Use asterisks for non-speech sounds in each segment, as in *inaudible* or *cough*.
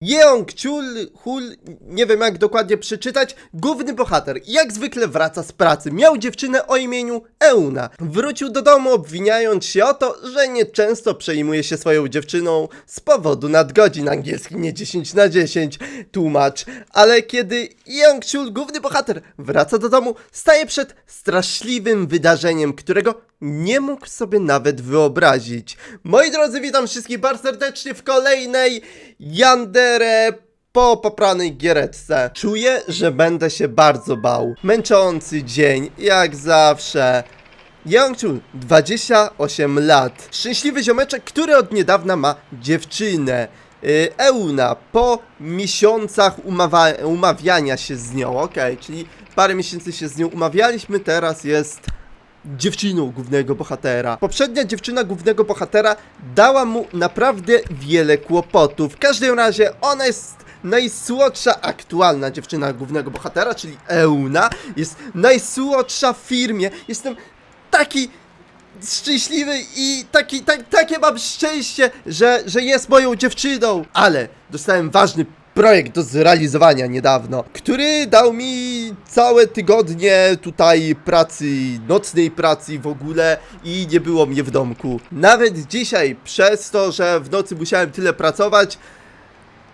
Jeong Chul Hul, nie wiem jak dokładnie przeczytać, główny bohater, jak zwykle wraca z pracy. Miał dziewczynę o imieniu Euna. Wrócił do domu obwiniając się o to, że nieczęsto przejmuje się swoją dziewczyną z powodu nadgodzin angielski nie 10 na 10, tłumacz. Ale kiedy Jeong Chul, główny bohater, wraca do domu, staje przed straszliwym wydarzeniem, którego nie mógł sobie nawet wyobrazić. Moi drodzy, witam wszystkich bardzo serdecznie w kolejnej Yandere po popranej giereczce. Czuję, że będę się bardzo bał. Męczący dzień, jak zawsze. Youngchul, 28 lat. Szczęśliwy ziomeczek, który od niedawna ma dziewczynę. Yy, Euna, po miesiącach umawiania się z nią, okej, czyli parę miesięcy się z nią umawialiśmy, teraz jest dziewczyną głównego bohatera. Poprzednia dziewczyna głównego bohatera dała mu naprawdę wiele kłopotów. W każdym razie ona jest najsłodsza aktualna dziewczyna głównego bohatera, czyli Euna. Jest najsłodsza w firmie. Jestem taki szczęśliwy i taki, tak, takie mam szczęście, że, że jest moją dziewczyną. Ale dostałem ważny projekt do zrealizowania niedawno, który dał mi całe tygodnie tutaj pracy, nocnej pracy w ogóle i nie było mnie w domku. Nawet dzisiaj, przez to, że w nocy musiałem tyle pracować,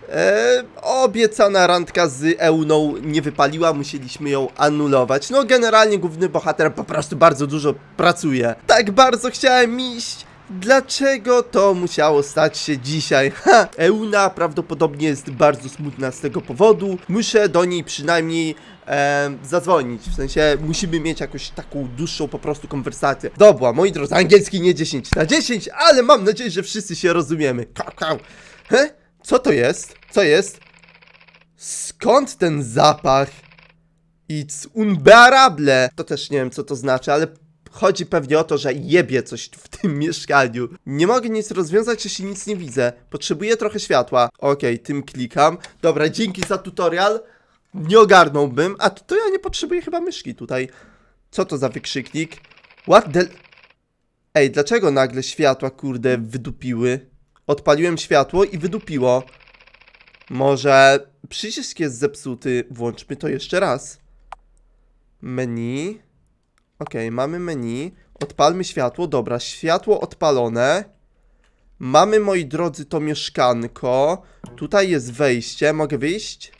E, obiecana randka z Euną nie wypaliła, musieliśmy ją anulować. No generalnie główny bohater po prostu bardzo dużo pracuje. Tak bardzo chciałem iść. Dlaczego to musiało stać się dzisiaj? Ha! Euna prawdopodobnie jest bardzo smutna z tego powodu. Muszę do niej przynajmniej e, zadzwonić. W sensie musimy mieć jakąś taką dłuższą po prostu konwersację. Dobra, moi drodzy, angielski nie 10 na 10, ale mam nadzieję, że wszyscy się rozumiemy. Kau, kau. He? Co to jest? Co jest? Skąd ten zapach? It's unbearable. To też nie wiem, co to znaczy, ale chodzi pewnie o to, że jebie coś w tym *laughs* mieszkaniu. Nie mogę nic rozwiązać, jeśli nic nie widzę. Potrzebuję trochę światła. Okej, tym klikam. Dobra, dzięki za tutorial. Nie ogarnąłbym. A to ja nie potrzebuję chyba myszki tutaj. Co to za wykrzyknik? What the... Ej, dlaczego nagle światła, kurde, wydupiły? Odpaliłem światło i wydupiło. Może przycisk jest zepsuty. Włączmy to jeszcze raz. Menu. Okej, mamy menu. Odpalmy światło. Dobra, światło odpalone. Mamy, moi drodzy, to mieszkanko. Tutaj jest wejście. Mogę wyjść?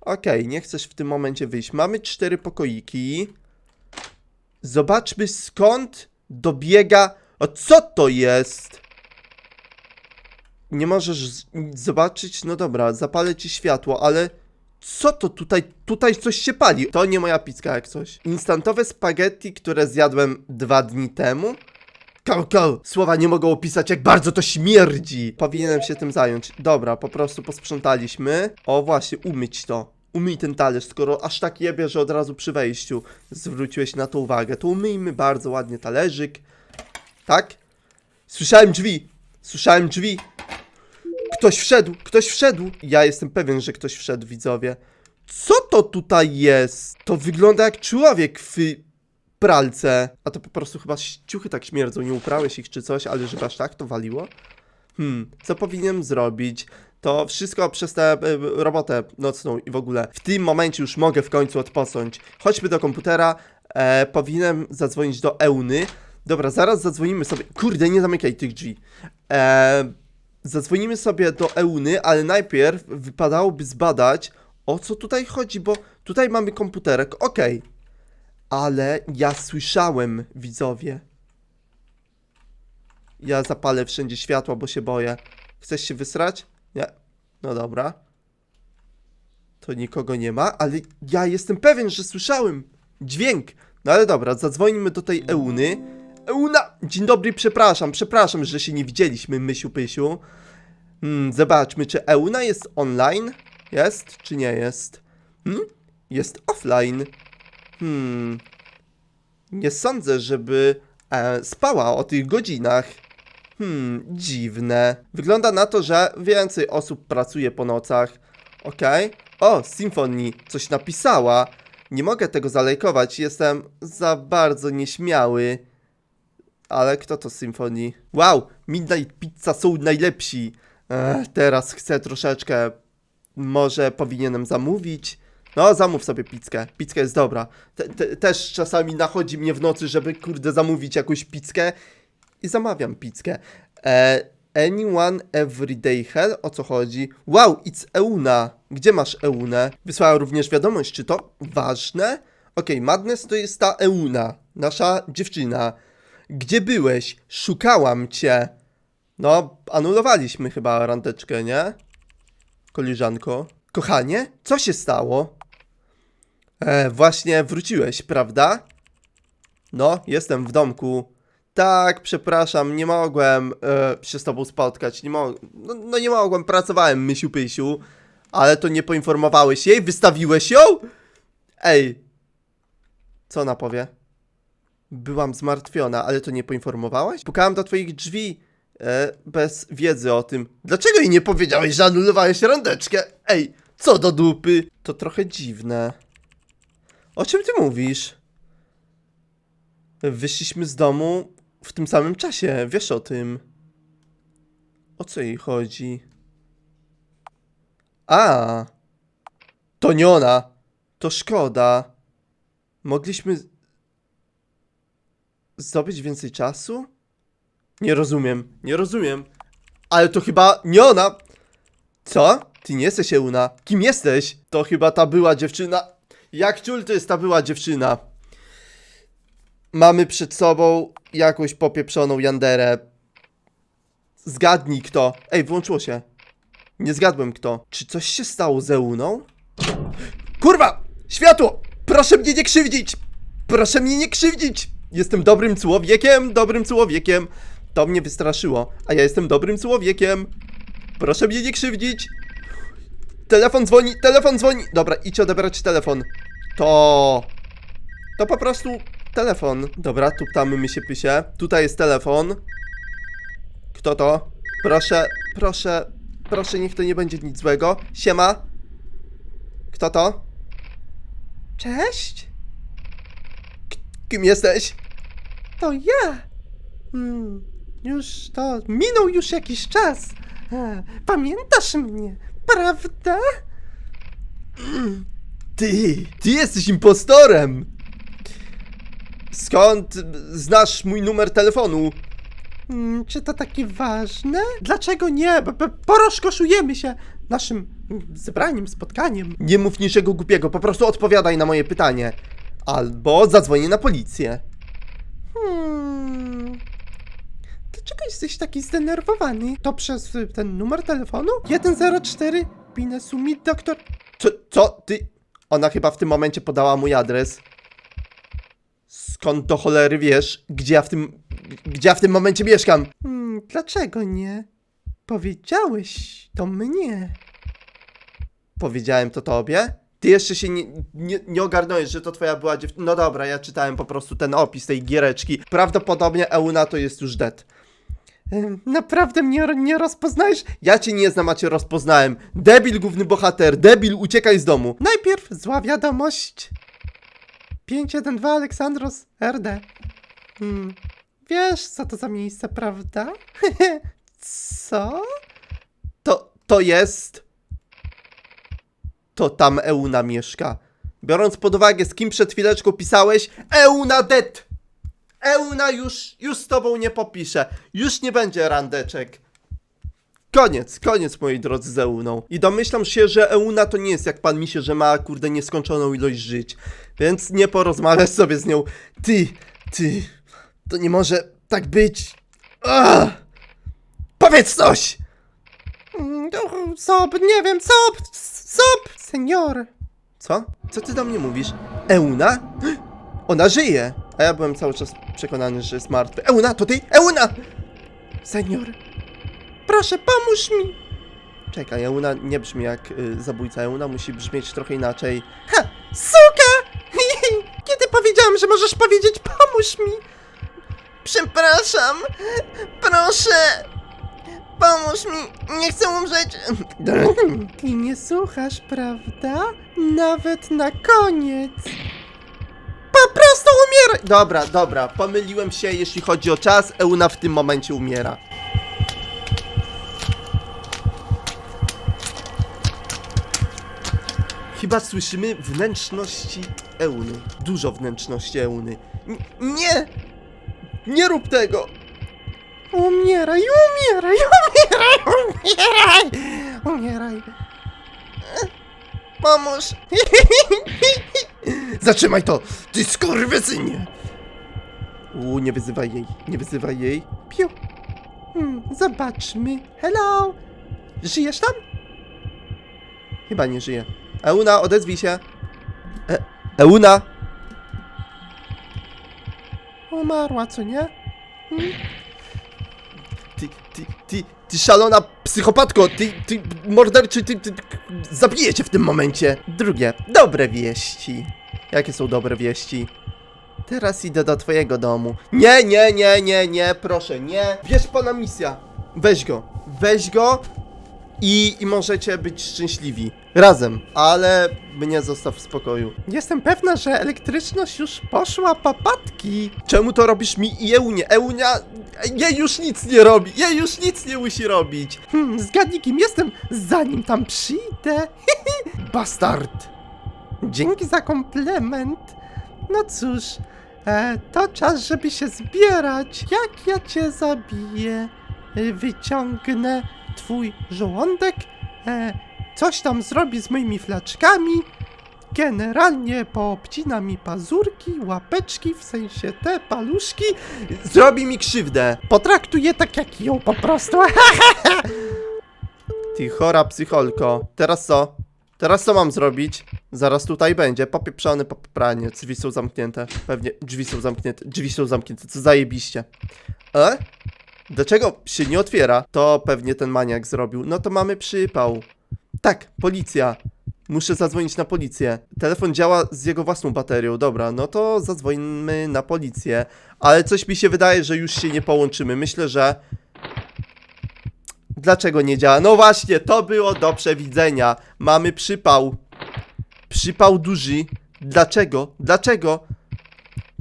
Okej, nie chcesz w tym momencie wyjść. Mamy cztery pokoiki. Zobaczmy skąd dobiega... O, co to jest? Nie możesz zobaczyć? No dobra, zapalę ci światło, ale co to tutaj? Tutaj coś się pali. To nie moja pizka jak coś. Instantowe spaghetti, które zjadłem dwa dni temu? Kał, kał. Słowa nie mogą opisać, jak bardzo to śmierdzi. Powinienem się tym zająć. Dobra, po prostu posprzątaliśmy. O, właśnie, umyć to. Umyj ten talerz, skoro aż tak jebie, że od razu przy wejściu zwróciłeś na to uwagę. To umyjmy bardzo ładnie talerzyk. Tak? Słyszałem drzwi. Słyszałem drzwi. Ktoś wszedł, ktoś wszedł. Ja jestem pewien, że ktoś wszedł, widzowie. Co to tutaj jest? To wygląda jak człowiek w pralce. A to po prostu chyba ciuchy tak śmierdzą, nie uprałeś ich czy coś, ale żeby aż tak to waliło? Hmm, co powinienem zrobić? To wszystko przez tę e, robotę nocną i w ogóle. W tym momencie już mogę w końcu odpocząć. Chodźmy do komputera. E, powinienem zadzwonić do Euny. Dobra, zaraz zadzwonimy sobie. Kurde, nie zamykaj tych drzwi. E, zadzwonimy sobie do Euny, ale najpierw wypadałoby zbadać, o co tutaj chodzi, bo tutaj mamy komputerek, okej. Ale ja słyszałem, widzowie. Ja zapalę wszędzie światła, bo się boję. Chcesz się wysrać? Nie. No dobra. To nikogo nie ma, ale ja jestem pewien, że słyszałem dźwięk. No ale dobra, zadzwonimy do tej Euny. Euna! Dzień dobry, przepraszam, przepraszam, że się nie widzieliśmy, Mysiu Pysiu. Hmm, zobaczmy, czy Euna jest online? Jest, czy nie jest? Hmm? Jest offline. Hmm. Nie sądzę, żeby e, spała o tych godzinach. Hmm, dziwne. Wygląda na to, że więcej osób pracuje po nocach. Okej. O, Symphony coś napisała. Nie mogę tego zalejkować, jestem za bardzo nieśmiały. Ale kto to Symphony? Wow, Midnight Pizza są najlepsi. Ech, teraz chcę troszeczkę. Może powinienem zamówić. No, zamów sobie pizzkę. Pizka jest dobra. Te, te, też czasami nachodzi mnie w nocy, żeby kurde zamówić jakąś pizzkę i zamawiam pizzkę. E, anyone everyday hell? O co chodzi? Wow, it's Euna. Gdzie masz Eunę? Wysłała również wiadomość, czy to ważne? Okej, Madness to jest ta Euna, nasza dziewczyna. Gdzie byłeś? Szukałam cię. No, anulowaliśmy chyba randeczkę, nie? Koleżanko. Kochanie, co się stało? E, właśnie wróciłeś, prawda? No, jestem w domku. Tak, przepraszam, nie mogłem e, się z tobą spotkać. Nie mo no, no nie mogłem, pracowałem, mysiu pysiu. Ale to nie poinformowałeś jej? Wystawiłeś ją? Ej. Co ona powie? Byłam zmartwiona, ale to nie poinformowałaś? Pukałam do twoich drzwi e, bez wiedzy o tym. Dlaczego jej nie powiedziałeś, że anulowałeś randeczkę? Ej, co do dupy? To trochę dziwne. O czym ty mówisz? Wyszliśmy z domu w tym samym czasie, wiesz o tym. O co jej chodzi? A, to nie ona. To szkoda. Mogliśmy zdobyć więcej czasu? Nie rozumiem, nie rozumiem. Ale to chyba nie ona. Co? Ty nie jesteś Euna. Kim jesteś? To chyba ta była dziewczyna. Jak ciul to jest ta była dziewczyna? Mamy przed sobą jakąś popieprzoną Yanderę. Zgadnij kto. Ej, włączyło się. Nie zgadłem kto. Czy coś się stało z Euną? Kurwa! Światło! Proszę mnie nie krzywdzić! Proszę mnie nie krzywdzić! Jestem dobrym człowiekiem, dobrym człowiekiem. To mnie wystraszyło, a ja jestem dobrym człowiekiem. Proszę mnie nie krzywdzić. Telefon dzwoni, telefon dzwoni. Dobra, idź odebrać telefon. To... To po prostu telefon. Dobra, tuptamy my się pysie. Tutaj jest telefon. Kto to? Proszę, proszę, proszę, niech to nie będzie nic złego. Siema. Kto to? Cześć. K- kim jesteś? To ja. Hmm, już to minął już jakiś czas. A, pamiętasz mnie, prawda? Mm, *clears throat* Ty, ty jesteś impostorem. Skąd znasz mój numer telefonu? Mm, czy to takie ważne? Dlaczego nie? B- b- Porozkoszujemy się naszym mm, zebraniem, spotkaniem. Nie mów niczego głupiego, po prostu odpowiadaj na moje pytanie. Albo zadzwonię na policję. Hmm. Dlaczego jesteś taki zdenerwowany? To przez y, ten numer telefonu? 104 Pinesumi doktor... Co, co? Ty... Ona chyba w tym momencie podała mój adres. Skąd do cholery wiesz, gdzie ja w tym... Gdzie ja w tym momencie mieszkam? Hmm, dlaczego nie? Powiedziałeś to mnie. Powiedziałem to tobie? Ty jeszcze się nie, nie, nie ogarnąłeś, że to twoja była dziewczyna. No dobra, ja czytałem po prostu ten opis tej giereczki. Prawdopodobnie Euna to jest już dead. Naprawdę mnie nie rozpoznajesz? Ja cię nie znam, a cię rozpoznałem. Debil, główny bohater, debil, uciekaj z domu. Najpierw zła wiadomość. 512 Aleksandros RD. Hmm. Wiesz, co to za miejsce, prawda? *laughs* co? To, to jest... To tam Euna mieszka. Biorąc pod uwagę, z kim przed chwileczką pisałeś, Euna dead! Euna już, już z tobą nie popiszę. Już nie będzie randeczek. Koniec, koniec moi drodzy z Euną. I domyślam się, że Euna to nie jest jak pan misie, że ma kurde nieskończoną ilość żyć. Więc nie porozmawiasz sobie z nią. Ty, ty, to nie może tak być. Ach! Powiedz coś! Sob, nie wiem, sob, sob, senior. Co? Co ty do mnie mówisz? Euna? Ona żyje! A ja byłem cały czas przekonany, że jest martwy. Euna, to ty? Euna! Senior, proszę, pomóż mi! Czekaj, Euna nie brzmi jak y, zabójca. Euna musi brzmieć trochę inaczej. Ha! Suka! Kiedy powiedziałam, że możesz powiedzieć pomóż mi? Przepraszam! Proszę! Pomóż mi! Nie chcę umrzeć! Ty nie słuchasz, prawda? Nawet na koniec! umieraj! Dobra, dobra, pomyliłem się, jeśli chodzi o czas. Euna w tym momencie umiera. Chyba słyszymy wnętrzności Euny. Dużo wnętrzności Euny. N nie! Nie rób tego! Umieraj, umieraj, umieraj, umieraj! Umieraj. Pomóż! *laughs* Zatrzymaj to! Ty skurwysynie! U, nie wyzywaj jej, nie wyzywaj jej. Piu. Hmm, zobaczmy. Hello! Żyjesz tam? Chyba nie żyje. Euna, odezwij się. E, Euna! Umarła, co nie? Hmm? Ty, ty, ty, ty szalona psychopatko, ty, ty morderczy, ty, ty, ty cię w tym momencie. Drugie, dobre wieści. Jakie są dobre wieści? Teraz idę do twojego domu. Nie, nie, nie, nie, nie, proszę, nie. Bierz pana misja. Weź go. Weź go i, i możecie być szczęśliwi. Razem. Ale mnie zostaw w spokoju. Jestem pewna, że elektryczność już poszła papatki. Czemu to robisz mi i Eunie? Eunia... Jej już nic nie robi. Jej już nic nie musi robić. Hmm, zgadnij kim jestem, zanim tam przyjdę. *laughs* Bastard. Dzięki za komplement. No cóż, e, to czas, żeby się zbierać. Jak ja cię zabiję? Wyciągnę twój żołądek, e, coś tam zrobi z moimi flaczkami. Generalnie poobcina mi pazurki, łapeczki, w sensie te paluszki. Zrobi mi krzywdę. Potraktuję tak jak ją po prostu. *laughs* Ty chora psycholko. Teraz co? Teraz co mam zrobić? Zaraz tutaj będzie. Popieprzony popranie. Drzwi są zamknięte. Pewnie drzwi są zamknięte. Drzwi są zamknięte. Co zajebiście. E? Dlaczego się nie otwiera? To pewnie ten maniak zrobił. No to mamy przypał. Tak, policja. Muszę zadzwonić na policję. Telefon działa z jego własną baterią. Dobra, no to zadzwońmy na policję. Ale coś mi się wydaje, że już się nie połączymy. Myślę, że Dlaczego nie działa? No właśnie, to było do przewidzenia. Mamy przypał. Przypał duży. Dlaczego? Dlaczego?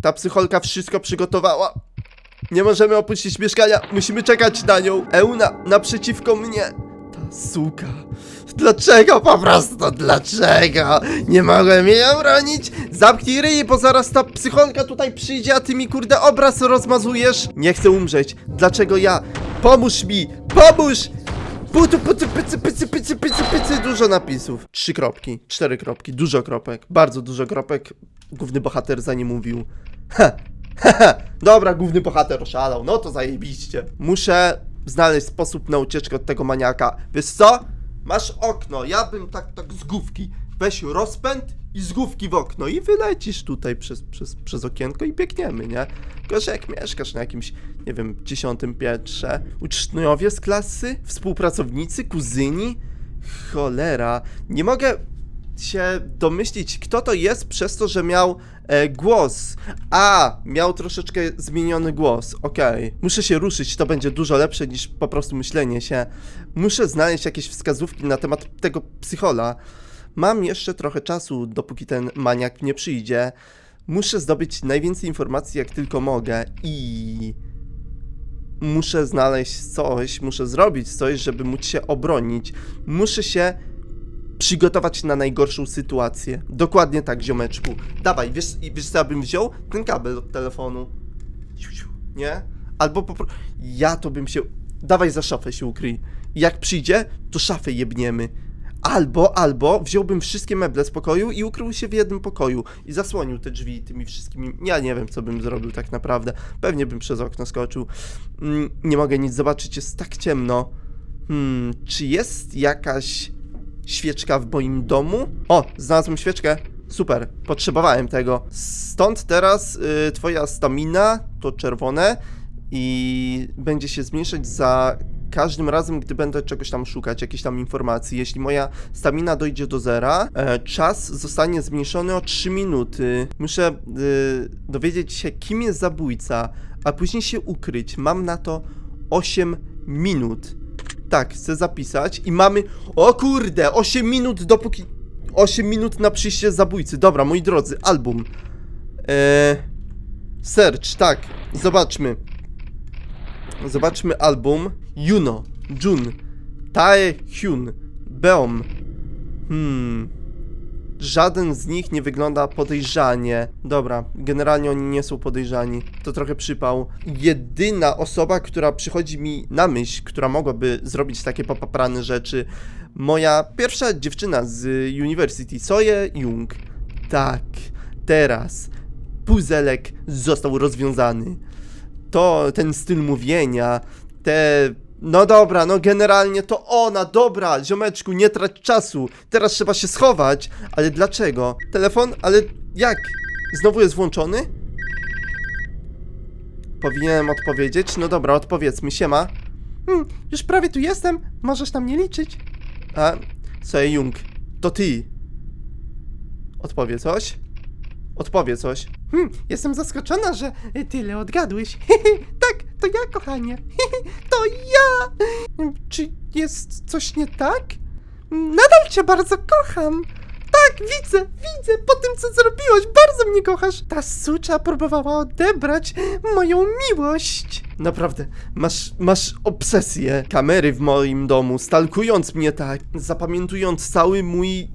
Ta psycholka wszystko przygotowała. Nie możemy opuścić mieszkania. Musimy czekać na nią. Euna naprzeciwko mnie. Ta suka. Dlaczego po prostu? Dlaczego? Nie mogłem jej obronić? Zamknij ryj, bo zaraz ta psycholka tutaj przyjdzie, a ty mi kurde obraz rozmazujesz. Nie chcę umrzeć. Dlaczego ja? Pomóż mi! Pomóż! Putu, putu, pycy, pycy, pycy, pycy, pycy, dużo napisów. Trzy kropki, cztery kropki, dużo kropek, bardzo dużo kropek. Główny bohater za nie mówił. Ha. *laughs* Dobra, główny bohater oszalał, no to zajebiście. Muszę znaleźć sposób na ucieczkę od tego maniaka. Wiesz co? Masz okno, ja bym tak, tak z główki. Weź rozpęd i z główki w okno i wylecisz tutaj przez, przez, przez okienko i biegniemy, nie? Że jak mieszkasz na jakimś, nie wiem, dziesiątym piętrze, uczniowie z klasy, współpracownicy, kuzyni, cholera, nie mogę się domyślić, kto to jest przez to, że miał e, głos. A, miał troszeczkę zmieniony głos. Okej. Muszę się ruszyć, to będzie dużo lepsze niż po prostu myślenie się. Muszę znaleźć jakieś wskazówki na temat tego psychola. Mam jeszcze trochę czasu, dopóki ten maniak nie przyjdzie. Muszę zdobyć najwięcej informacji, jak tylko mogę i muszę znaleźć coś, muszę zrobić coś, żeby móc się obronić. Muszę się przygotować na najgorszą sytuację. Dokładnie tak, ziomeczku. Dawaj, wiesz, wiesz co ja bym wziął? Ten kabel od telefonu. Nie? Albo po prostu... Ja to bym się... Dawaj za szafę się ukryj. Jak przyjdzie, to szafę jebniemy. Albo, albo wziąłbym wszystkie meble z pokoju i ukrył się w jednym pokoju i zasłonił te drzwi tymi wszystkimi. Ja nie wiem, co bym zrobił tak naprawdę. Pewnie bym przez okno skoczył. Mm, nie mogę nic zobaczyć, jest tak ciemno. Hmm, czy jest jakaś świeczka w moim domu? O, znalazłem świeczkę. Super, potrzebowałem tego. Stąd teraz y, twoja stamina to czerwone i będzie się zmniejszać za każdym razem, gdy będę czegoś tam szukać, jakiejś tam informacji. Jeśli moja stamina dojdzie do zera, e, czas zostanie zmniejszony o 3 minuty. Muszę y, dowiedzieć się, kim jest zabójca, a później się ukryć. Mam na to 8 minut. Tak, chcę zapisać i mamy. O kurde, 8 minut dopóki. 8 minut na przyjście zabójcy. Dobra, moi drodzy, album. Eee, search, tak, zobaczmy. Zobaczmy album. Juno, Jun, Tae Hyun, Beom. Hmm. Żaden z nich nie wygląda podejrzanie. Dobra, generalnie oni nie są podejrzani. To trochę przypał. Jedyna osoba, która przychodzi mi na myśl, która mogłaby zrobić takie popaprane rzeczy, moja pierwsza dziewczyna z University, Soje Jung. Tak, teraz puzelek został rozwiązany. To ten styl mówienia, te. No dobra, no generalnie to ona, dobra, ziomeczku, nie trać czasu. Teraz trzeba się schować. Ale dlaczego? Telefon? Ale jak? Znowu jest włączony? Powinienem odpowiedzieć? No dobra, odpowiedzmy, siema. Hmm, już prawie tu jestem, możesz na mnie liczyć. A, Soe Jung, to ty. Odpowie coś? Odpowie coś. Hmm, jestem zaskoczona, że tyle odgadłeś. *laughs* tak, to ja, kochanie. *laughs* to ja. Czy jest coś nie tak? Nadal cię bardzo kocham. Tak, widzę, widzę, po tym co zrobiłeś, bardzo mnie kochasz. Ta sucza próbowała odebrać moją miłość. Naprawdę, masz, masz obsesję. Kamery w moim domu, stalkując mnie tak, zapamiętując cały mój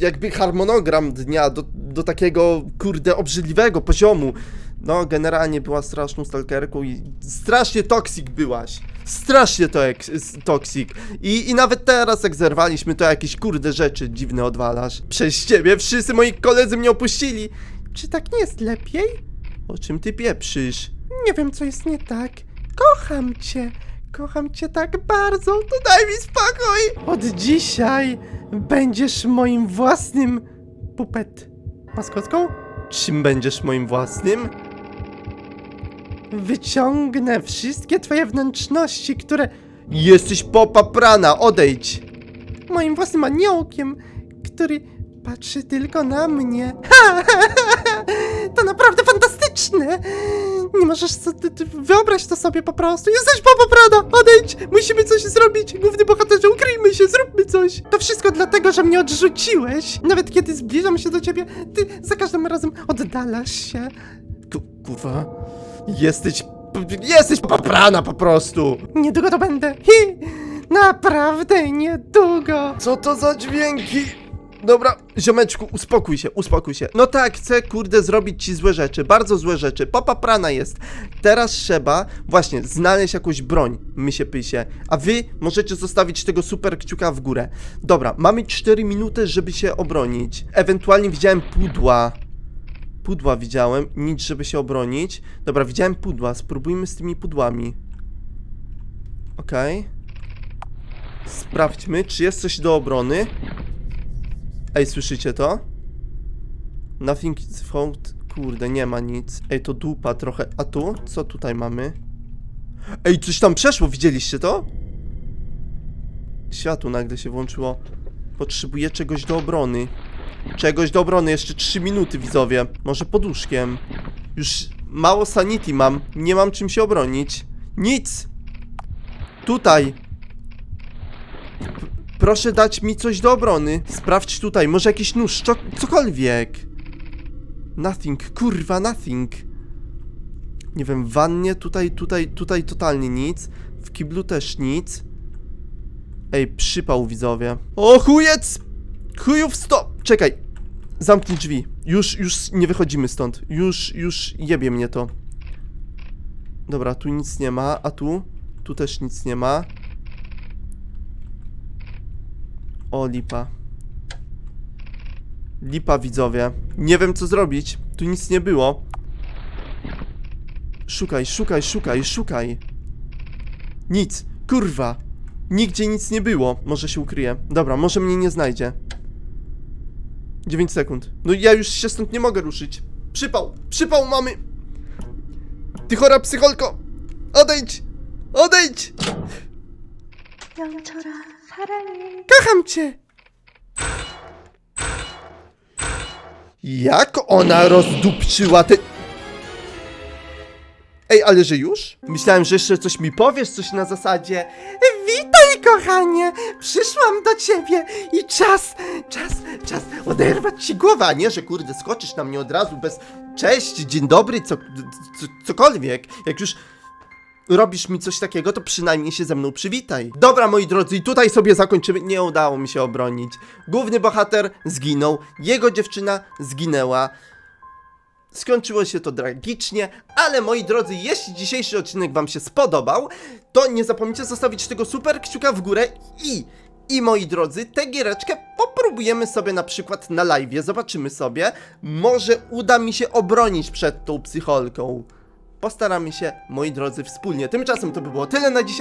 jakby harmonogram dnia do, do takiego, kurde, obrzydliwego poziomu. No, generalnie była straszną stalkerką i strasznie toksik byłaś. Strasznie to jak toksik. I, I nawet teraz, jak zerwaliśmy, to jakieś kurde rzeczy dziwne odwalasz. Przez ciebie wszyscy moi koledzy mnie opuścili. Czy tak nie jest lepiej? O czym ty pieprzysz? Nie wiem, co jest nie tak. Kocham cię. Kocham cię tak bardzo, to daj mi spokój! Od dzisiaj będziesz moim własnym pupet. Maskotką? Czym będziesz moim własnym? Wyciągnę wszystkie twoje wnętrzności, które... Jesteś popaprana, odejdź! Moim własnym aniołkiem, który patrzy tylko na mnie. *laughs* to naprawdę fantastyczne! Nie możesz so, ty, ty, wyobraź to sobie po prostu. Jesteś popaprana! Odejdź! Musimy coś zrobić! Główny bohaterze, ukryjmy się, zróbmy coś! To wszystko dlatego, że mnie odrzuciłeś. Nawet kiedy zbliżam się do ciebie, ty za każdym razem oddalasz się. Kurwa. Jesteś... Jesteś popaprana po prostu! Niedługo to będę. Hi! Naprawdę niedługo! Co to za dźwięki? Dobra, ziomeczku, uspokój się, uspokój się. No tak, chcę, kurde, zrobić ci złe rzeczy, bardzo złe rzeczy. Popaprana jest. Teraz trzeba, właśnie, znaleźć jakąś broń, mysie pysie. A wy możecie zostawić tego super kciuka w górę. Dobra, mamy 4 minuty, żeby się obronić. Ewentualnie widziałem pudła. Pudła widziałem, nic, żeby się obronić. Dobra, widziałem pudła, spróbujmy z tymi pudłami. Okej. Sprawdźmy, czy jest coś do obrony. Ej, słyszycie to? Nothing is found. Kurde, nie ma nic. Ej, to dupa trochę. A tu? Co tutaj mamy? Ej, coś tam przeszło, widzieliście to? Światło nagle się włączyło. Potrzebuję czegoś do obrony. Czegoś do obrony, jeszcze 3 minuty, widzowie. Może poduszkiem. Już mało sanity mam. Nie mam czym się obronić. Nic! Tutaj! Proszę dać mi coś do obrony. Sprawdź tutaj, może jakiś nóż, co, cokolwiek. Nothing, kurwa, nothing. Nie wiem, w wannie, tutaj, tutaj, tutaj totalnie nic. W kiblu też nic. Ej, przypał widzowie. O, chujec! Chujów stop! Czekaj. Zamknij drzwi. Już, już nie wychodzimy stąd. Już, już jebie mnie to. Dobra, tu nic nie ma, a tu? Tu też nic nie ma. O, lipa. Lipa, widzowie. Nie wiem, co zrobić. Tu nic nie było. Szukaj, szukaj, szukaj, szukaj. Nic. Kurwa. Nigdzie nic nie było. Może się ukryje. Dobra, może mnie nie znajdzie. 9 sekund. No ja już się stąd nie mogę ruszyć. Przypał! Przypał mamy! Ty chora psycholko! Odejdź! Odejdź! 영 Kocham cię! Jak ona rozdupczyła te... Ej, ale że już? Myślałem, że jeszcze coś mi powiesz, coś na zasadzie Witaj, kochanie! Przyszłam do ciebie i czas, czas, czas oderwać ci głowę, a nie, że kurde, skoczysz na mnie od razu bez cześć, dzień dobry, co, co, cokolwiek. Jak już robisz mi coś takiego, to przynajmniej się ze mną przywitaj. Dobra, moi drodzy, tutaj sobie zakończymy. Nie udało mi się obronić. Główny bohater zginął, jego dziewczyna zginęła. Skończyło się to tragicznie, ale moi drodzy, jeśli dzisiejszy odcinek wam się spodobał, to nie zapomnijcie zostawić tego super kciuka w górę i i moi drodzy, tę giereczkę popróbujemy sobie na przykład na live, zobaczymy sobie. Może uda mi się obronić przed tą psycholką. Postaramy się, moi drodzy, wspólnie. Tymczasem to by było tyle na dzisiaj.